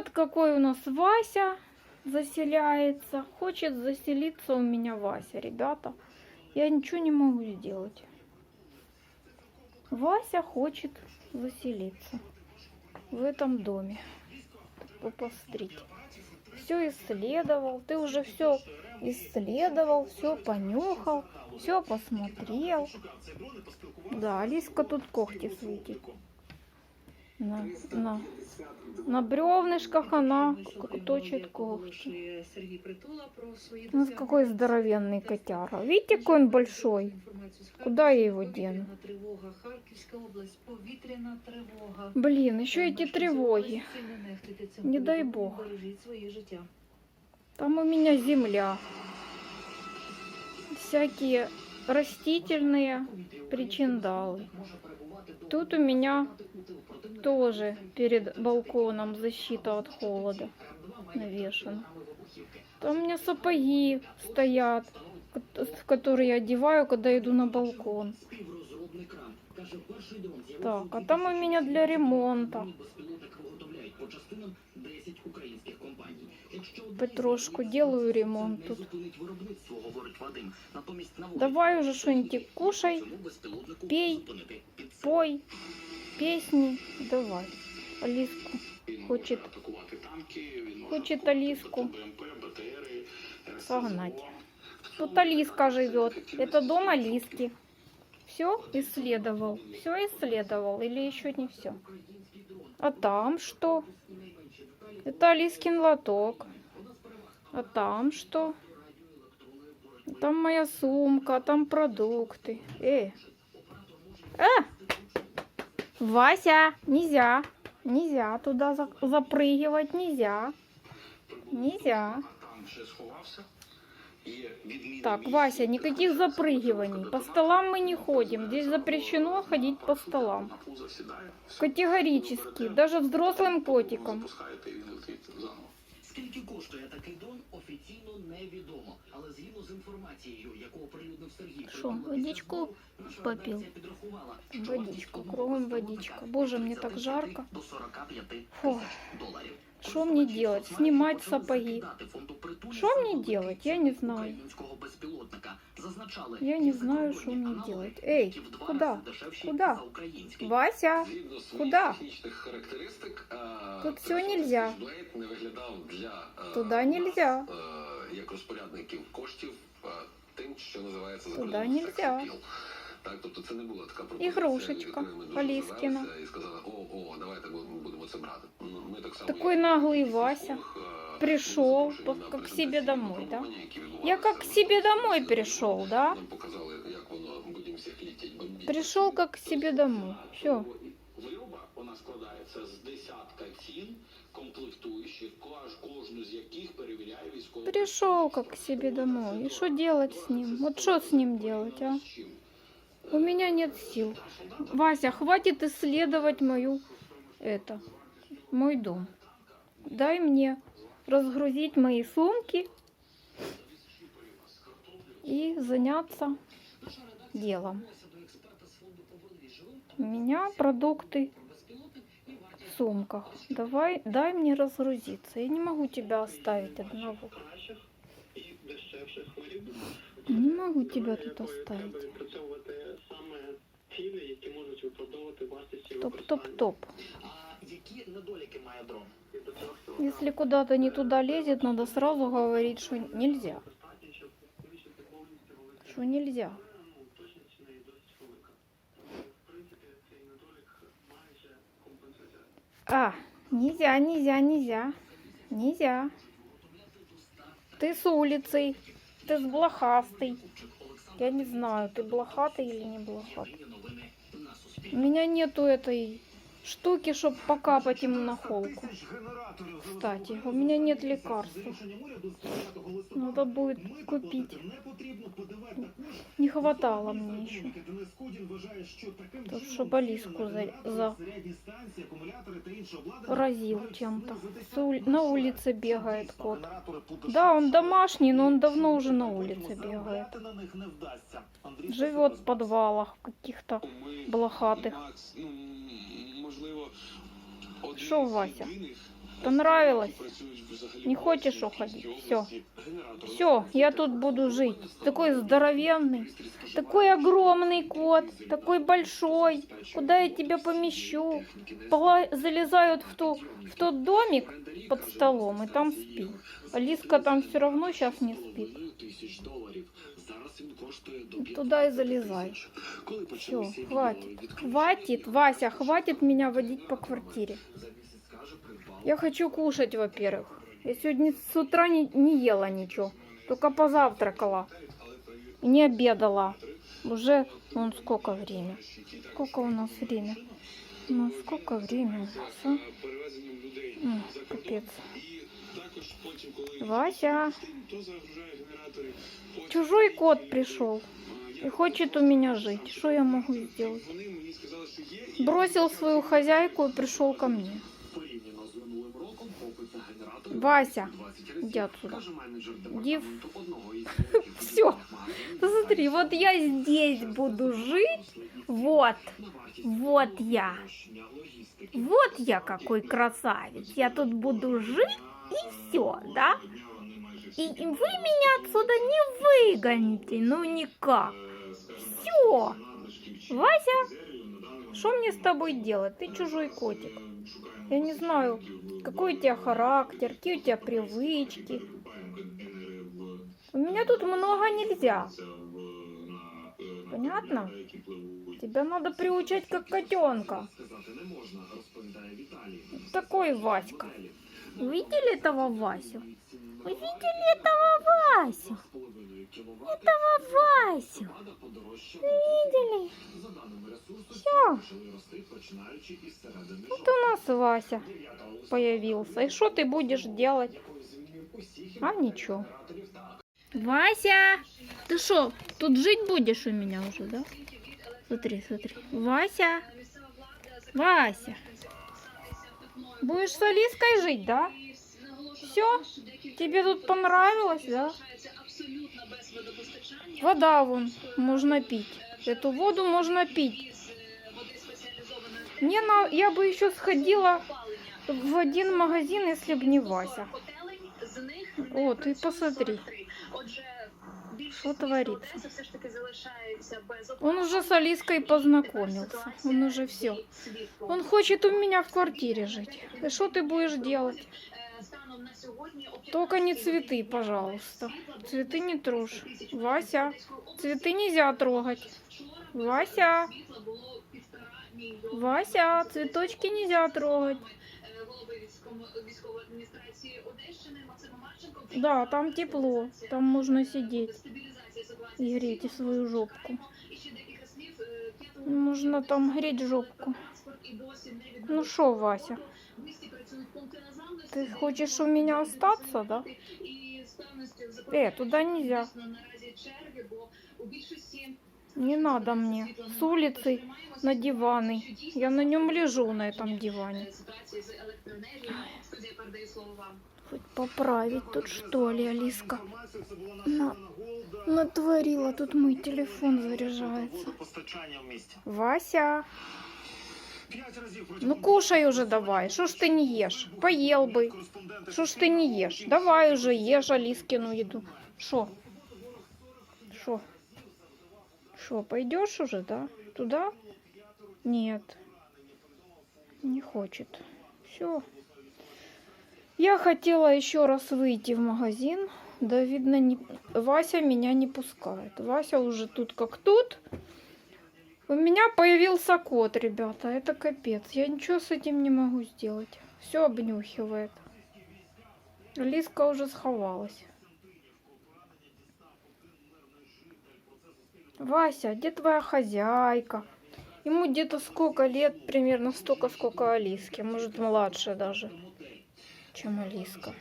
Вот какой у нас Вася заселяется. Хочет заселиться у меня Вася, ребята. Я ничего не могу сделать. Вася хочет заселиться в этом доме. Вы посмотрите. Все исследовал. Ты уже все исследовал, все понюхал, все посмотрел. Да, Алиска тут когти светит. На, на, на бревнышках она к- точит когти. Сергій Притула про свої У нас какой здоровенный котяра. Видите, какой он большой? Куда я его дену? Повітряна тривога, Харківська область, повітряна тривога. Блин, еще эти Наші тревоги. ситуації не нехтуйте цим Не дай повідомленням, Бог. Бережіть своє життя. Там у меня земля. Всякие растительные причиндалы. Тут у меня тоже перед балконом защита от холода навешана. Там у меня сапоги стоят, которые я одеваю, когда иду на балкон. Так, а там у меня для ремонта. Петрошку делаю ремонт тут. Давай уже что-нибудь кушай, пей, пой, песни, давай. Алиску хочет, хочет Алиску согнать. Тут Алиска живет. Это дом Алиски. Все исследовал. Все исследовал. Или еще не все. А там что? Это Алискин лоток. А там что? Там моя сумка, там продукты. Э. А! Вася, нельзя. Нельзя туда за- запрыгивать, нельзя. Нельзя. Так, Вася, никаких запрыгиваний. По столам мы не ходим. Здесь запрещено ходить по столам. Категорически. Даже взрослым котикам. Скільки коштує такий дон, офіційно невідомо. Але згідно з інформацією, яку оприлюднив Сергій, Що, водичку попил? Водичку, кругом водичка. Боже, мені так жарко. До 45 доларів. Что мне делать? Користувачі Снимать почали сапоги? закидати фонду «Притуля» Что мне фото делать? Я не летиців знаю. українського безпілотника. Зазначали, Я не є знаю, закордонні що мені аналоги, делать. Ей, які в два куда? рази дешевші Куда? за українські. Вася, Згідно своїх Куда? технічних характеристик, е, Тут всього 500 нельзя. тисяч Blade не виглядав для е, Туда нельзя. нас, е, як розпорядників коштів е, тим, що називається за Туда кордоном нельзя. секс-апіл. Так, тобто це не була така пропозиція, Ігрушечка від якої ми дуже Аліскіна. завелися І сказали, о, о, давайте ми будемо це брати. Ну, Ми так само, Такой як наглый всі Вася. психолог, е, Пришел, були запрошені как на к себе презентаційні домой, да? випробування, які Я відбувалися как к на себе домой Фестивалі. пришел, да? Нам показали, як воно будемо всіх літять бомбіть. Пришел как к себе домой. Все. Вироба вона складається з десятка цін, комплектуючих, кож- кожну з яких перевіряє військовий. Пришел как к себе домой. И что делать с ним? Вот что с ним делать, а? У меня нет сил. Вася, хватит исследовать мою это, мой дом. Дай мне разгрузить мои сумки и заняться делом. У меня продукты в сумках. Давай, дай мне разгрузиться. Я не могу тебя оставить одного. Не могу тебя тут оставить Відпрацьовувати саме ціни, які можуть виправдовувати вартість його Топ-топ-топ. А які недоліки має дрон? Если куда-то не туда лезет, надо сразу говорить, что нельзя. Что нельзя. А, нельзя, нельзя, нельзя. Нельзя. Ты с улицы. Ты с блохастый. Я не знаю, ты блохатый или не блохатый. У меня нету этой штуки, чтобы покапать ему на холку. Кстати, у меня нет лекарств. Надо будет купить. Не хватало мне еще. Тут чтобы Алиску за, заразил чем-то. С ули- На улице бегает кот. Да, он домашний, но он давно уже на улице бегает. Живет в подвалах каких-то блохатых. З Вася? Понравилось? Не хочешь уходить? Все. Все, я тут буду жить. Такой здоровенный, такой огромный кот, такой большой. Куда я тебя помещу? Пла- Залезают в, ту, в тот домик под столом и там спит. Алиска там все равно сейчас не спит. тисяч доларів. Зараз він коштує до Туда и залезай. Коли Все, почалися хватит. відкриття, Хватит, Вася, хватит меня водить по квартире. за місяць каже, придбав Я хочу кушать, во-первых. Я сегодня с утра не, не ела ничего, только позавтракала. И не обедала. Уже, вон сколько время. Сколько у нас время? У нас сколько время у нас, а? М, Капец. Вася, чужой кот пришел и хочет у меня жить. Что я могу сделать? Бросил свою хозяйку и пришел ко мне. порівняно з минулим роком попит на генератори Вася, 20 разів. иди отсюда. Каже менеджер Дів. департаменту одного із великих Всё. магазинів. Посмотри, вот я здесь буду жить. Вот, На вартість вот я. спрощення логістики. Вот я какой красавец. Я тут буду жить и все, да? И, и вы меня отсюда не выгоните, ну никак. Все. Вася, что мне с тобой делать? Ты чужой котик. Я не знаю, какой у тебя характер, какие у тебя привычки. У меня тут много нельзя. Понятно? Тебя надо приучать как котенка. Сказати не можна, розповідає Віталій. Такой Васька. Видели этого Васю? Вы видели этого Васю? 2,5 кіловат. Этого Васю? Подорожчала. Видели? Середини Вот у нас Вася появился. И что ты будешь делать? А ничего. Вася, ты что, тут жить будешь у меня уже, да? Смотри, смотри. Вася, Вася. Будешь с Алиской жить, да? Все? Тебе тут понравилось, да? Вода вон, можно пить. Эту воду можно пить. Мне на... Я бы еще сходила в один магазин, если бы не Вася. О, ты посмотри, что творится. Он уже с Алиской познакомился. Он уже все. Он хочет у меня в квартире жить. И что ты будешь делать? Только не цветы, пожалуйста. Цветы не трожь. Вася, цветы нельзя трогать. Вася, Вася, цветочки нельзя трогать. Да, там тепло. Там можно сидеть и греть свою жопку. Можно там греть жопку. Ну что, Вася, ты хочешь у меня остаться, да? Э, туда нельзя. Не надо мне. С улицы на диваны. Я на нем лежу на этом диване. Хоть поправить тут что ли, Алиска? На- натворила, тут мой телефон заряжается. Постачання в місті. Вася, П'ять разів Ну кушай уже давай. Что ж ты не ешь? Поел бы. Что ж ты не ешь? Давай уже ешь Алискину еду. Что? Что? Что, пойдешь уже, да? Туда? Нет. Не хочет. Все. Я хотела еще раз выйти в магазин. Да, видно, не... Вася меня не пускает. Вася уже тут как тут. У меня появился кот, ребята. Это капец. Я ничего с этим не могу сделать. Все обнюхивает. Лиска уже сховалась. Вася, где твоя хозяйка? Ему где-то сколько лет, примерно столько, сколько Алиске. Может, младше даже, чем Алиска.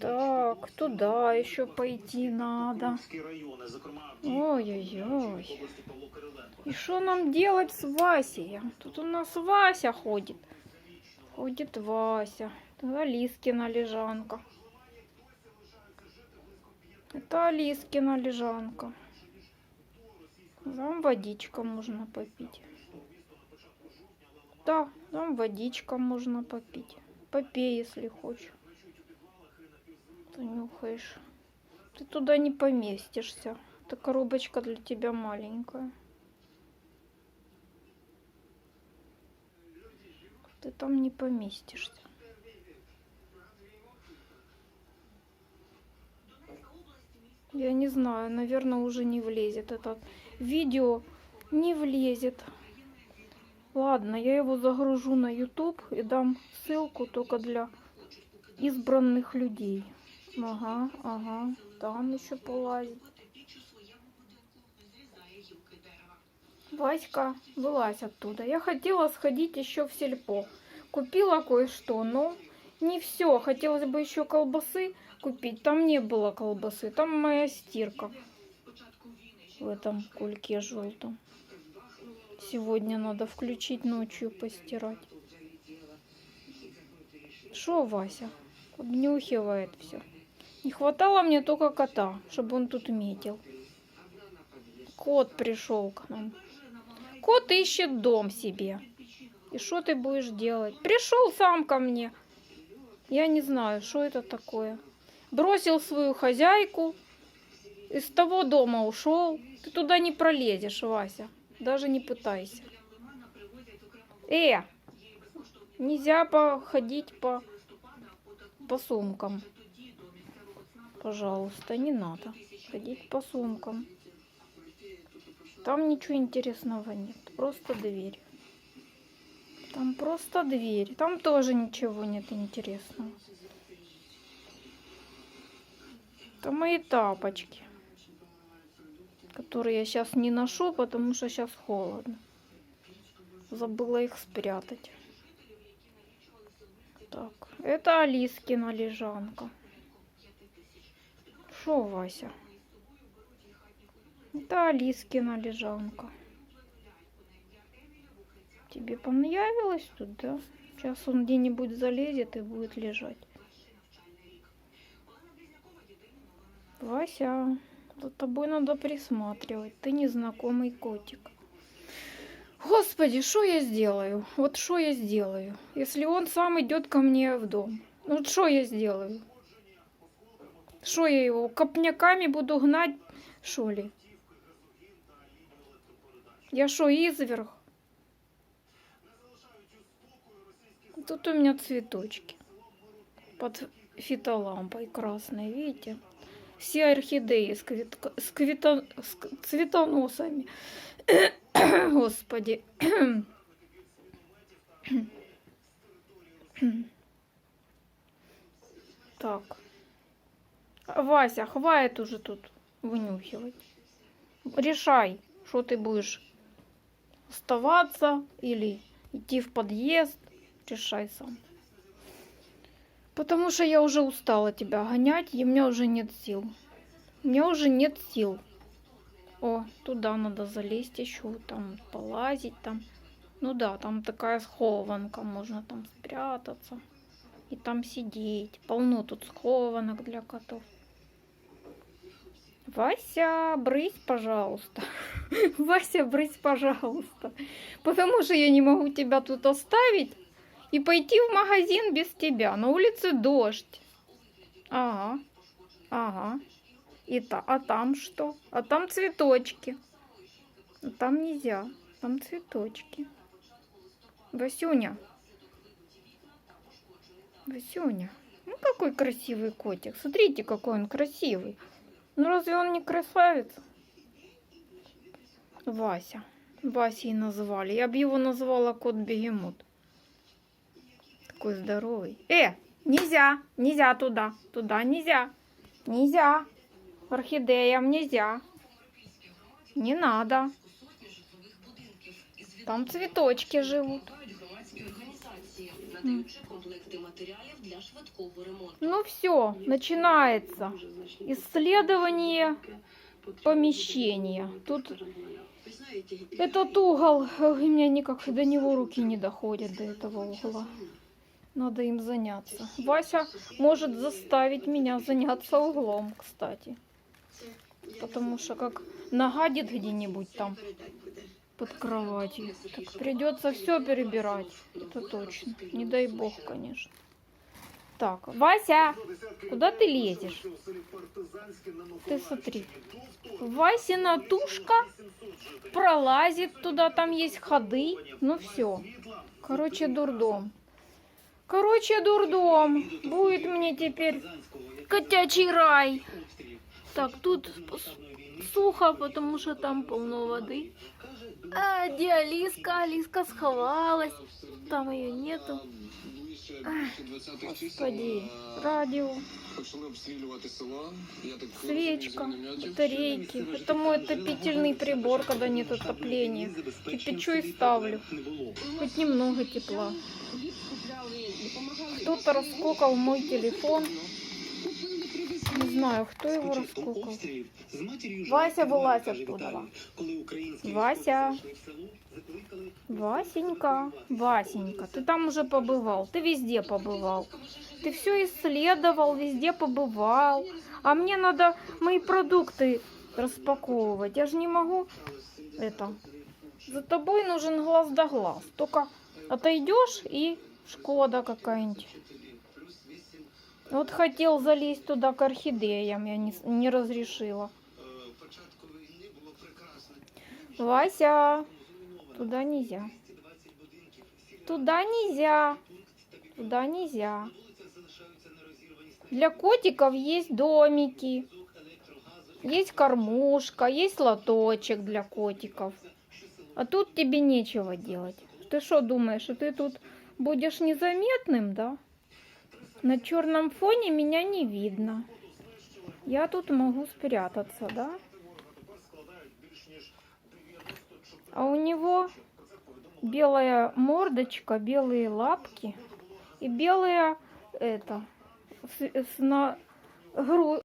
Так, туда еще пойти надо. Київські райони, зокрема Ой-ой-ой. області Павло Кириленко. И что нам делать с Васей? Тут у нас Вася ходит. Ходит Вася. Это Алискина лежанка. Это Алискина лежанка. Там водичка можно попить. Да, Там водичка можно попить. Попей, если хочешь. Ты нюхаешь. Ты туда не поместишься. Эта коробочка для тебя маленькая. Ты там не поместишься. Я не знаю, наверное, уже не влезет этот видео. Не влезет. Ладно, я его загружу на YouTube и дам ссылку только для избранных людей. Ага, ага. Там еще полазит. Васька, вылазь оттуда. Я хотела сходить еще в сельпо. Купила кое-что, но не все. Хотелось бы еще колбасы купить. Там не было колбасы. Там моя стирка. В этом кульке желтом. Сегодня надо включить ночью постирать. Шо, Вася? Обнюхивает все. Не хватало мне только кота, чтобы он тут метил. Кот пришел к нам. Кот ищет дом себе. И что ты будешь делать? Пришел сам ко мне. Я не знаю, что это такое. Бросил свою хозяйку. Из того дома ушел. Ты туда не пролезешь, Вася. Даже не пытайся. Э, нельзя походить по, по сумкам. Пожалуйста, не надо ходить по сумкам. Там ничего интересного нет. Просто дверь. Там просто дверь. Там тоже ничего нет интересного. Это мои тапочки, которые я сейчас не ношу, потому что сейчас холодно. Забыла их спрятать. Так, это Алискина лежанка. Шо, Вася? Это Алискина лежанка. Тебе понравилось тут, да? Сейчас он где-нибудь залезет и будет лежать. Вася, за тобой надо присматривать. Ты незнакомый котик. Господи, что я сделаю? Вот что я сделаю? Если он сам идет ко мне в дом. Вот что я сделаю? Что я его копняками буду гнать, что ли? Я что, изверг? Тут у меня цветочки. Под фитолампой красной, видите? Все орхидеи с, квитко- с квито- с цветоносами. Господи. Так. Вася, хватит уже тут вынюхивать. Решай, что ты будешь оставаться или идти в подъезд. Решай сам. Потому что я уже устала тебя гонять, и у меня уже нет сил. У меня уже нет сил. О, туда надо залезть еще, там полазить там. Ну да, там такая схованка, можно там спрятаться. И там сидеть. Полно тут схованок для котов. Вася, брысь, пожалуйста. Вася, брысь, пожалуйста. Потому что я не могу тебя тут оставить и пойти в магазин без тебя. На улице дождь. Ага, ага. И та, а там что? А там цветочки. А там нельзя. Там цветочки. Васюня. Васюня. Ну какой красивый котик. Смотрите, какой он красивый. Ну разве он не красавец? Вася. Васей назвали. Я бы его назвала кот-бегемот. Такой здоровый. Э, нельзя, нельзя туда, туда нельзя, нельзя. Орхидеям нельзя. Не надо. Там цветочки живут. Комплекти матеріалів для швидкого ремонту. Ну все, начинается исследование помещения. Тут этот угол, у меня никак до него руки не доходят до этого угла. Надо им заняться. Вася может заставить меня заняться углом, кстати. Потому что как нагадит где-нибудь там под кроватью. Так придется все перебирать. Это точно. Не дай бог, конечно. Так, Вася, куда ты лезешь? Ты смотри. Васина тушка пролазит туда, там есть ходы. Ну все. Короче, дурдом. Короче, дурдом. Будет мне теперь котячий рай. Так, тут сухо, потому что там полно воды. А, где Алиска? Алиска сховалась. Там ее нету. Господи, радио, свечка, батарейки. Это мой отопительный прибор, когда нет отопления. Кипячу и ставлю. Хоть немного тепла. Кто-то раскокал мой телефон. Знаю, кто его раскокал. Вася, вылазь оттуда. Вася. Васенька, Васенька, ты там уже побывал, ты везде побывал. Ты все исследовал, везде побывал. А мне надо мои продукты распаковывать. Я же не могу это. За тобой нужен глаз да глаз. Только отойдешь и Шкода какая-нибудь. Вот хотел залезть туда к орхидеям, я не, не разрешила. Вася, туда нельзя. Туда нельзя. Туда нельзя. Для котиков есть домики. Есть кормушка, есть лоточек для котиков. А тут тебе нечего делать. Ты что думаешь, что ты тут будешь незаметным, да? На черном фоне меня не видно. Я тут могу спрятаться, да? А у него белая мордочка, белые лапки и белая это с, с на гру-